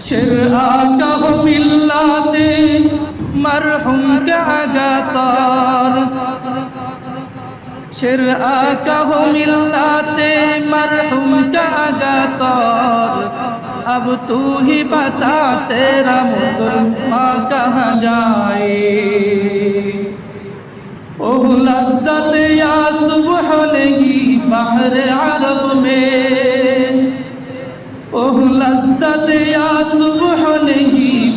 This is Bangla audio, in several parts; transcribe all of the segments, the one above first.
شر آقا ملات مرحوم کا عطار شر آقا ملات مرحوم کا عطار اب تو ہی بتا تیرا مسلمان کہاں جائے او لذت یا صبح لگی بحر عرب میں او لذت یا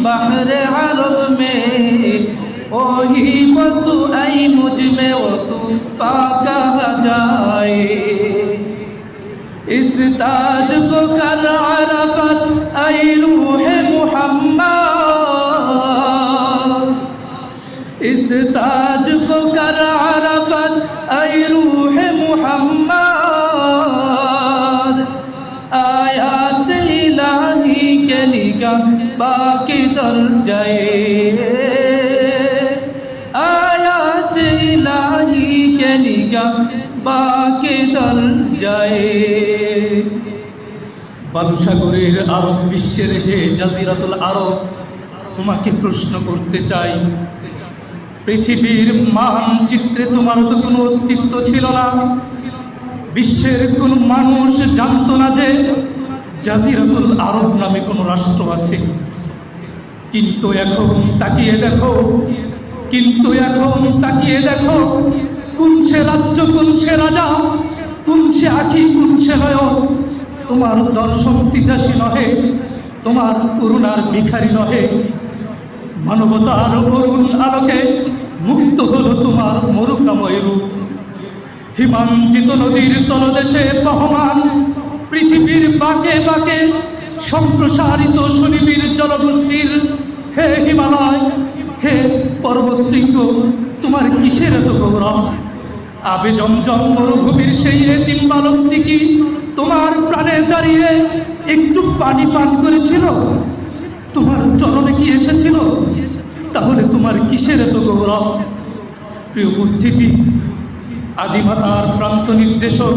बहर अरब में ओही वसु आई मुझ में वो तूफा कहा जाए इस ताज को कर अरफत आई रूह मोहम्मद इस ताज বাকি দর যায় আয়াত ইলাহি কে নিগাহ বাকি দর যায় বালুসাগরের আরব বিশ্বে রেখে জাজিরাতুল আরব, তোমাকে প্রশ্ন করতে চাই। পৃথিবীর মানচিত্রে তোমার তো কোনো অস্তিত্ব ছিল না। বিশ্বের কোন মানুষ জানত না যে জাজিরাতুল আরব নামে কোনো রাষ্ট্র আছে। কিন্তু এখন তাকিয়ে দেখো, কিন্তু এখন তাকিয়ে দেখো কোন রাজ্য কোন রাজা কোন সে আখি কোন নয় তোমার দর্শন তিতাসী নহে, তোমার করুণার ভিখারি নহে। মানবতার অরুণ আলোকে মুক্ত হলো তোমার মরুকাময় রূপ। হিমাঞ্চিত নদীর তলদেশে বহমান, পৃথিবীর বাঁকে বাঁকে সম্প্রসারিত সুনিবিড় জলগোষ্ঠীর হে হিমালয়, হে পর্বশৃঙ্গ তোমার কিসের এত গৌরব? আবে জমজম মরুভূমির সেই তিন বালকটি কি তোমার প্রাণে দাঁড়িয়ে একটু পানি পান করেছিল? তোমার চরণে কি এসেছিল? তাহলে তোমার কিসের এত গৌরব? প্রিয় উপস্থিতি, আদিমাতার প্রান্ত নির্দেশক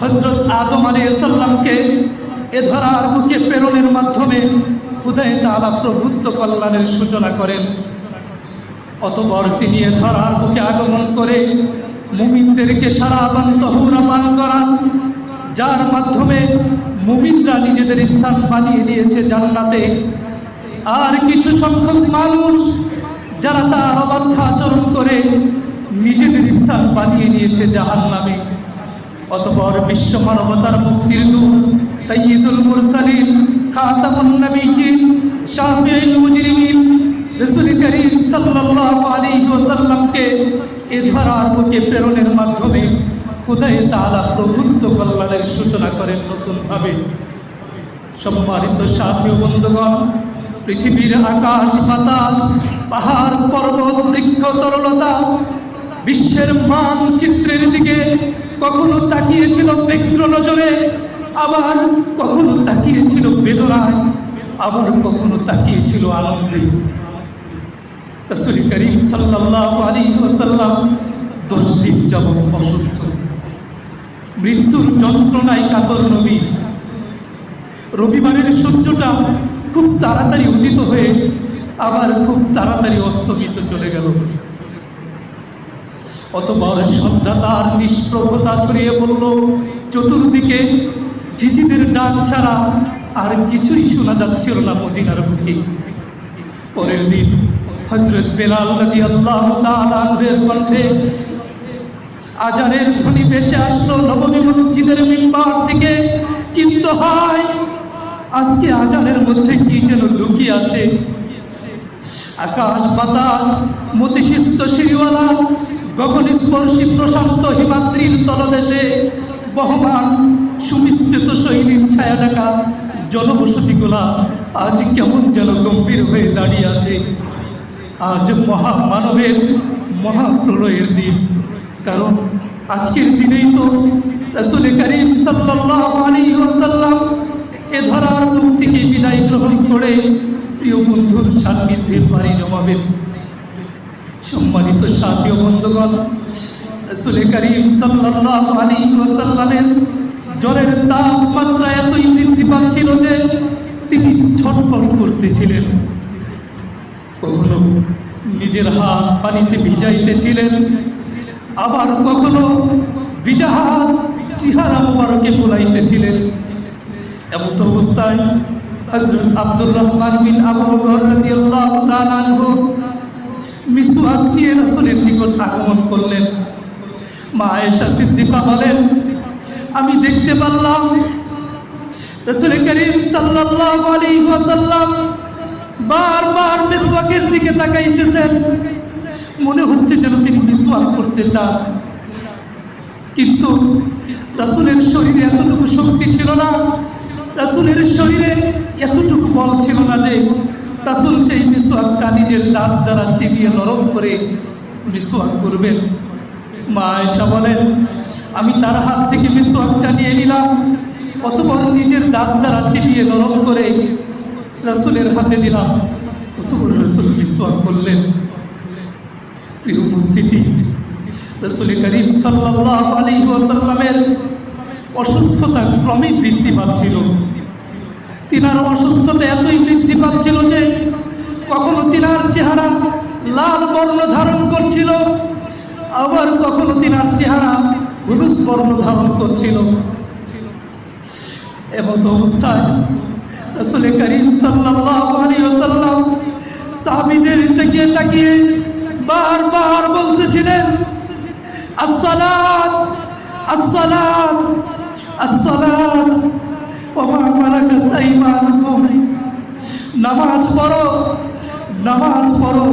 হজরত আদম আলী সাল্লামকে এ ধরার বুকে প্রেরণের মাধ্যমে খুদাই তালা প্রভুত্ব কল্যাণের সূচনা করেন। অতপর তিনি ধরার বুকে আগমন করে মুমিনদেরকে সারা বান্ত পান করান যার মাধ্যমে মুমিনরা নিজেদের স্থান বানিয়ে নিয়েছে জান্নাতে। আর কিছু সংখ্যক মানুষ যারা তার অবাধ্য আচরণ করে নিজেদের স্থান বানিয়ে নিয়েছে জাহান নামে অতপর বিশ্ব মানবতার মুক্তির দূর সৈয়দুল মুরসালিন, খাতামুন নবীন শাফিউল মুজরিমিন, রসুল করিম সাল্লাল্লাহু আলাইহি ওয়াসাল্লামকে এ ধরার প্রেরণের মাধ্যমে খুদাই তাআলা প্রভুত্ব কল্যাণের সূচনা করেন নতুনভাবে। সম্মানিত সাথী বন্ধুগণ, পৃথিবীর আকাশ, বাতাস, পাহাড়, পর্বত, বৃক্ষ, তরলতা, বিশ্বের মানচিত্রের দিকে কখনো তাকিয়েছিল ব্যগ্র নজরে, আবার কখনো তাকিয়েছিল বেদনায়, আবার কখনো তাকিয়েছিল আনন্দে। রসুল করিম সাল্লাল্লাহু আলাইহি ওয়াসাল্লাম দশ দিন যাবৎ অসুস্থ। মৃত্যুর যন্ত্রণায় কাতর নবী রবিবারের সূর্যটা খুব তাড়াতাড়ি উদিত হয়ে আবার খুব তাড়াতাড়ি অস্তমিত চলে গেল। অতবার সন্ধ্যা তার নিষ্প্রভতা ছড়িয়ে পড়ল চতুর্দিকে ঝিঝিদের ডাক ছাড়া আর কিছুই শোনা যাচ্ছিল না মদিনার মুখে। পরের দিন হজরত বেলাল নদী আল্লাহ তালের কণ্ঠে আজানের ধ্বনি ভেসে আসলো, নবমী মসজিদের মিম্বার থেকে কিন্তু হয় আজকে আজানের মধ্যে কি যেন লুকিয়ে আছে? আকাশ বাতাস মতিশিস্ত সিঁড়িওয়ালা গগন স্পর্শী প্রশান্ত হিমাদ্রির তলদেশে বহমান সুমিশ্রিত সৈনিক ছায়া ডাকা জনবসতিগুলা আজ কেমন যেন গম্ভীর হয়ে দাঁড়িয়ে আছে। আজ মহামানবের মহাপ্রলয়ের দিন। কারণ আজকের দিনেই তো রসুল আলাইহি ওয়াসাল্লাম এ ধরার মুখ থেকে বিদায় গ্রহণ করে প্রিয় বন্ধুর সান্নিধ্যে বাড়ি জমাবেন। সম্মানিত সাথী ও বন্ধুগণ রসুল করিম সাল্লাল্লাহু আলাইহি ওয়াসাল্লামের জ্বরের তাপমাত্রা এতই বৃদ্ধি পাচ্ছিল যে তিনি ছটফট করতেছিলেন। কখনো নিজের হাত পানিতে ভিজাইতেছিলেন, আবার কখনো ভিজা হাত চেহারা মোবারকে বোলাইতেছিলেন। এমন অবস্থায় আব্দুর রহমান বিন আবু রাদিয়াল্লাহু তাআলা নিকট আগমন করলেন। মা আয়েশা সিদ্দিকা বলেন, আমি দেখতে পারলাম রাসূল করিম সাল্লাল্লাহু আলাইহি ওয়াসাল্লাম বারবার দিকে মনে হচ্ছে যেন তিনি মিসওয়াক করতে চান। কিন্তু রাসূলের শরীরে এতটুকু শক্তি ছিল না, রাসূলের শরীরে এতটুকু বল ছিল না যে রাসূল সেই মিসওয়াকটা নিজের দাঁত দ্বারা চিবিয়ে নরম করে মিসওয়াক করবেন। মা আয়েশা বলেন, আমি তার হাত থেকে মিসওয়াকটা নিয়ে নিলাম, অতপর নিজের দাঁত দ্বারা চিবিয়ে নরম করে রাসূলের হাতে দিলাম। অতপর রাসূল মিসওয়াক করলেন। প্রিয় উপস্থিতি, রসুল করিম আলাইহি ওয়াসাল্লামের অসুস্থতা ক্রমেই বৃদ্ধি পাচ্ছিল। তিনার অসুস্থতা এতই বৃদ্ধি পাচ্ছিল যে কখনো তিনার চেহারা লাল বর্ণ ধারণ করছিল। আবার কখনো তিনার চেহারা হলুদ বর্ণ ধারণ করছিল। এমত অবস্থায় রসুল করিম ওয়াসাল্লাম সাহাবীদের তাকিয়ে তাকিয়ে বারবার বলতেছিলেন, আসসালাত আসসালাত আসসালাত, ওমা মালাকাত আইমানুকুম। নামাজ পড়ো নামাজ পড়ো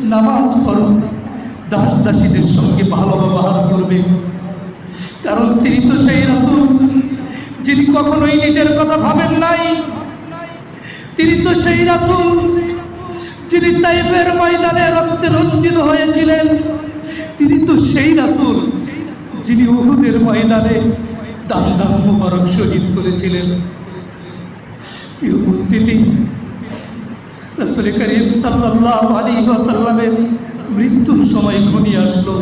নামাজ পড়ো। দাস দাসীদের সঙ্গে ভালো ব্যবহার করবে। কারণ তিনি তো সেই রাসূল, যিনি কখনোই নিজের কথা ভাবেন নাই। তিনি তো সেই রাসূল, যিনি তাইফের ময়দানে রক্তে রঞ্জিত হয়েছিলেন। তিনি তো সেই রাসূল, যিনি উহুদের ময়দানে দান দান মুবারক শহীদ করেছিলেন। উপস্থিতি রাসূল করিম সাল্লাল্লাহু আলাইহি ওয়াসাল্লামের মৃত্যুর সময় ঘনিয়ে আসলো।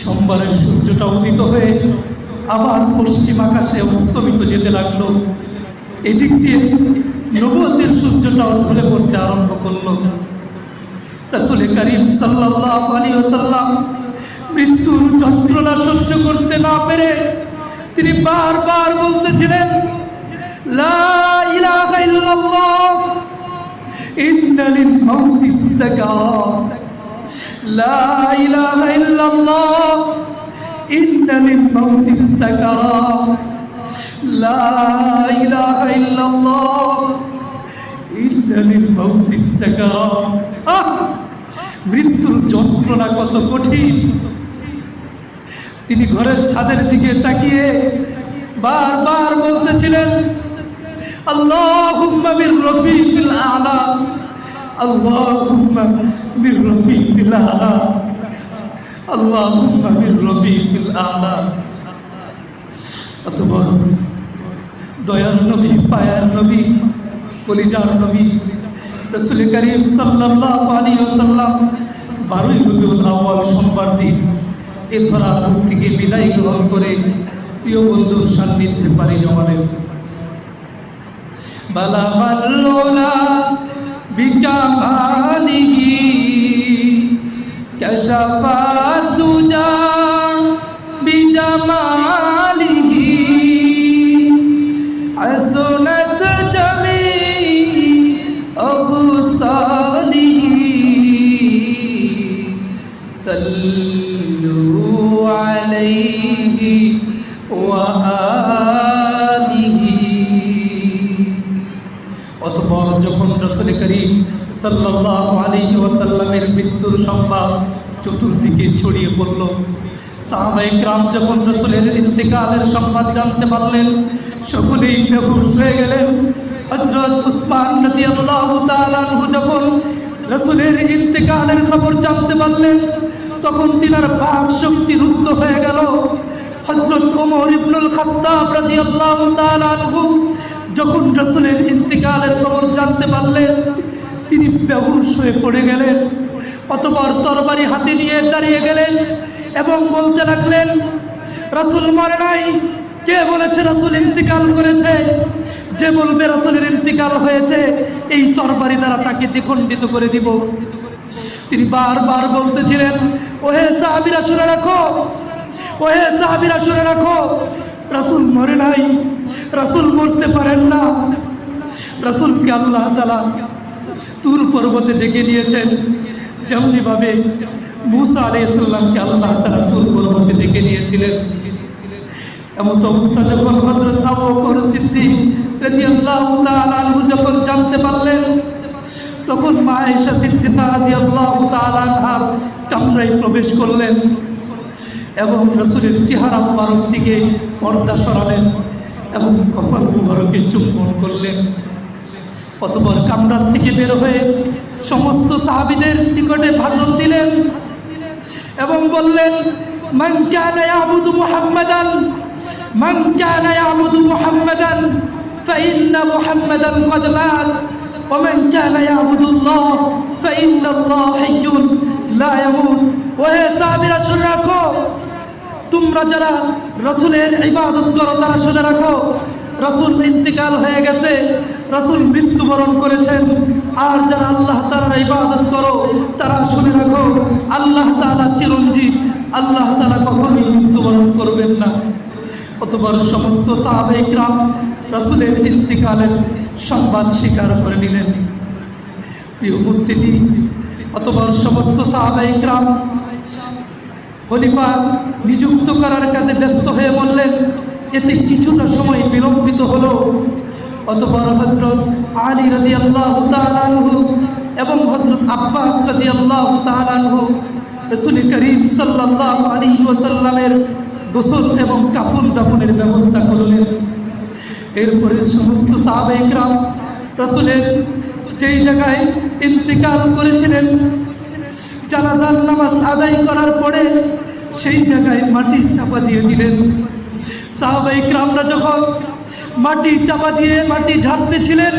সোমবারের সূর্যটা উদিত হয়ে আবার পশ্চিম আকাশে অস্তমিত যেতে লাগল। এদিক দিয়ে নবতের সূর্যটা ধরে পড়তে আরম্ভ করল। রাসূল করিম সাল্লাল্লাহু আলাইহি ওয়াসাল্লাম মৃত্যুর যন্ত্রণা সহ্য করতে না পেরে তিনি বারবার বলতেছিলেন, লা ইলাহা ইল্লাল্লাহ। ইন্না লিল মাউতি সাকারাত লা ইলাহা ইল্লাল্লাহ। ইন্না লিল মাউতি সাকারাত লা ইলাহা ইল্লাল্লাহ। ইন্না লিল মাউতি আহ! মৃত্যুর যন্ত্রণা কত কঠিন। তিনি ঘরের ছাদের দিকে তাকিয়ে বারবার বলতেছিলেন আলা। আল্লাহুম্মা বির রফিকিল আলা। আল্লাহুম্মা বির রফিকিল আলা। অতঃপর দয়ার নবী, পায়ার নবী, কলিজার নবী, রসুল করিম সাল্লাল্লাহু আলাইহি ওয়াসাল্লাম বারোই রবিউল আউয়াল সোমবার দিন এ ধরা থেকে বিদায় গ্রহণ করে প্রিয় বন্ধুর সান্নিধ্যে পাড়ি জমালেন। بلغ العلا بكماله كشف পর যখন রসুল করিম সাল্লাহ আলী ওয়াসাল্লামের মৃত্যুর সংবাদ চতুর্দিকে ছড়িয়ে পড়ল। সাহাবাইকরাম যখন রসুলের ইন্তেকালের সংবাদ জানতে পারলেন, সকলেই বেহুশ হয়ে গেলেন। হজরত উসমান নদী আল্লাহ যখন রসুলের ইন্তেকালের খবর জানতে পারলেন, তখন তিনার বাক শক্তি রুদ্ধ হয়ে গেল। হজরত কোমর ইবনুল খাত্তাব রাজি আল্লাহ তালু যখন রসুলের ইন্তেকালের খবর জানতে পারলেন, তিনি বেহুশ হয়ে পড়ে গেলেন, অতপর তরবারি হাতে নিয়ে দাঁড়িয়ে গেলেন এবং বলতে লাগলেন, রাসূল মরে নাই। কে বলেছে রাসূল ইন্তিকাল করেছে? যে বলবে রাসূলের ইন্তিকাল হয়েছে, এই তরবারি দ্বারা তাকে দ্বিখণ্ডিত করে দিব। তিনি বারবার বলতেছিলেন, ওহে সাহাবিরা, শুনে রাখো। ওহে সাহাবিরা, শুনে রাখো। রাসূল মরে নাই, রাসূল মরতে পারেন না। রাসূলকে আল্লাহ তাআলা তুর পর্বতে ডেকে নিয়েছেন। যেমনিভাবে মুসা আলাইসাল্লামকে আল্লাহ তারা তুর পর্বতে ডেকে নিয়েছিলেন। এমন অবস্থা যখন হযরত আবু বকর সিদ্দিক রাদিয়াল্লাহু তাআলা আনহু যখন জানতে পারলেন, তখন মা আয়েশা সিদ্দিকা রাদিয়াল্লাহু তাআলা আনহার কামরায় প্রবেশ করলেন। এবং রাসূলের চেহারা মুবারক থেকে পর্দা সরালেন এবং কপাল মুবারকে চুম্বন করলেন অতপর কামরার থেকে বের হয়ে সমস্ত সাহাবিদের নিকটে ভাষণ দিলেন এবং বললেন মান কানা ইয়াবুদু মুহাম্মাদান মান কানা ইয়াবুদু মুহাম্মাদান فإن محمدا قد مات ومن كان يعبد الله فإن الله حي لا يموت وهي সাহাবীরা শুনে রাখো তোমরা যারা রসুলের ইবাদত করো, তারা শুনে রাখো, রসুল ইন্তেকাল হয়ে গেছে, রসুল মৃত্যুবরণ করেছেন। আর যারা আল্লাহ তালার ইবাদত করো, তারা শুনে রাখো, আল্লাহ তালা চিরঞ্জীব। আল্লাহ তালা কখনোই মৃত্যুবরণ করবেন না। অতবার সমস্ত সাহাবেকরাম রসুলের ইন্তেকালের সংবাদ স্বীকার করে নিলেন। প্রিয় উপস্থিতি অতবার সমস্ত সাহাবাইকরাম খলিফা নিযুক্ত করার কাজে ব্যস্ত হয়ে বললেন, এতে কিছুটা সময় বিলম্বিত হলো। অতপর হজরত আলী রাজি আল্লাহ তালানহু এবং হজরত আব্বাস রাজি আল্লাহ তালানহু রসুল করিম সাল্লাহ আলী ওসাল্লামের গোসল এবং কাফুল দাফনের ব্যবস্থা করলেন। এরপরে সমস্ত সাহাবেকরাম রসুলের যেই জায়গায় ইন্তেকাল করেছিলেন জানাজার নামাজ আদায় করার পরে সেই জায়গায় মাটি চাপা দিয়ে দিলেন। সাহাবাই গ্রামরা যখন মাটি চাপা দিয়ে মাটি ঝাড়তেছিলেন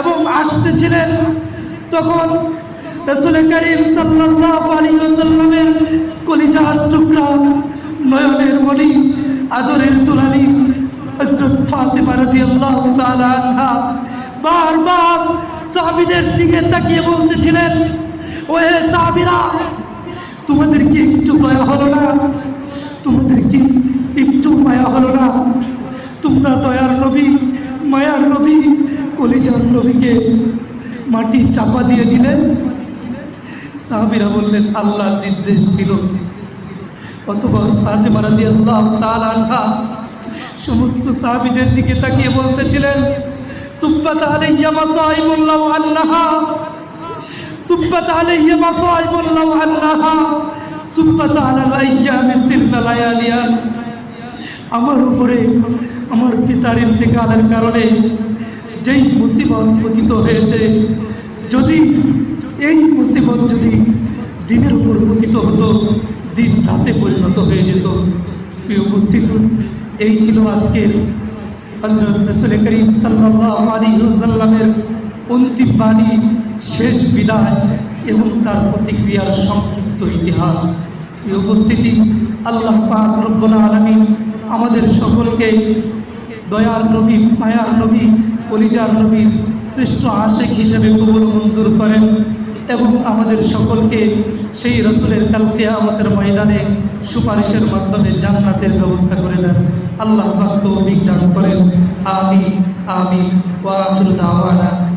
এবং আসতেছিলেন, তখন রসুল করিম আলাইহি কলিজার টুকরা নয়নের মণি, আদরের তুলানি বারবার সাহাবীদের দিকে তাকিয়ে বলতেছিলেন ওহে সাহাবীরা তোমাদের কি একটু দয়া হলো না? তোমাদের কি একটু মায়া হলো না? তোমরা দয়ার নবী, মায়ার নবী, কলিজার নবীকে মাটি চাপা দিয়ে দিলেন। সাহাবিরা বললেন, আল্লাহর নির্দেশ ছিল। অতবার ফাতেমা রাদিয়াল্লাহু তাআলা আনহা সমস্ত সাহাবীদের দিকে তাকিয়ে বলতেছিলেন, সুব্বাত আলাইয়া মাসাইবুল্লাহ আন্নাহা সুব্বাত আলাইয়া মাসাইবুল্লাহ আন্নাহা সুব্বাত আলাল আইয়ামি সিরনা লায়ালিয়ান আমার উপরে, আমার পিতার ইন্তেকালের কারণে যেই মুসিবত পতিত হয়েছে, যদি এই মুসিবত যদি দিনের উপর পতিত হতো, দিন রাতে পরিণত হয়ে যেত। প্রিয় উপস্থিত, এই ছিল আজকের হজরত রসুল করিম সাল্লাল্লাহু আলাইহি ওয়াসাল্লামের অন্তিম বাণী। শেষ বিদায় এবং তার প্রতিক্রিয়ার সংক্ষিপ্ত ইতিহাস। এই উপস্থিতি আল্লাহ পাক রব্বুল আলামিন আমাদের সকলকে দয়ার নবী, মায়ার নবী, কলিজার নবীর শ্রেষ্ঠ আশেক হিসেবে কবুল মঞ্জুর করেন এবং আমাদের সকলকে সেই রসুলের কালকে আমাদের ময়দানে সুপারিশের মাধ্যমে জান্নাতের ব্যবস্থা করে দেন। আল্লাহ পাক তৌফিক দান করেন। আমি আমি ওয়া দাওয়ানা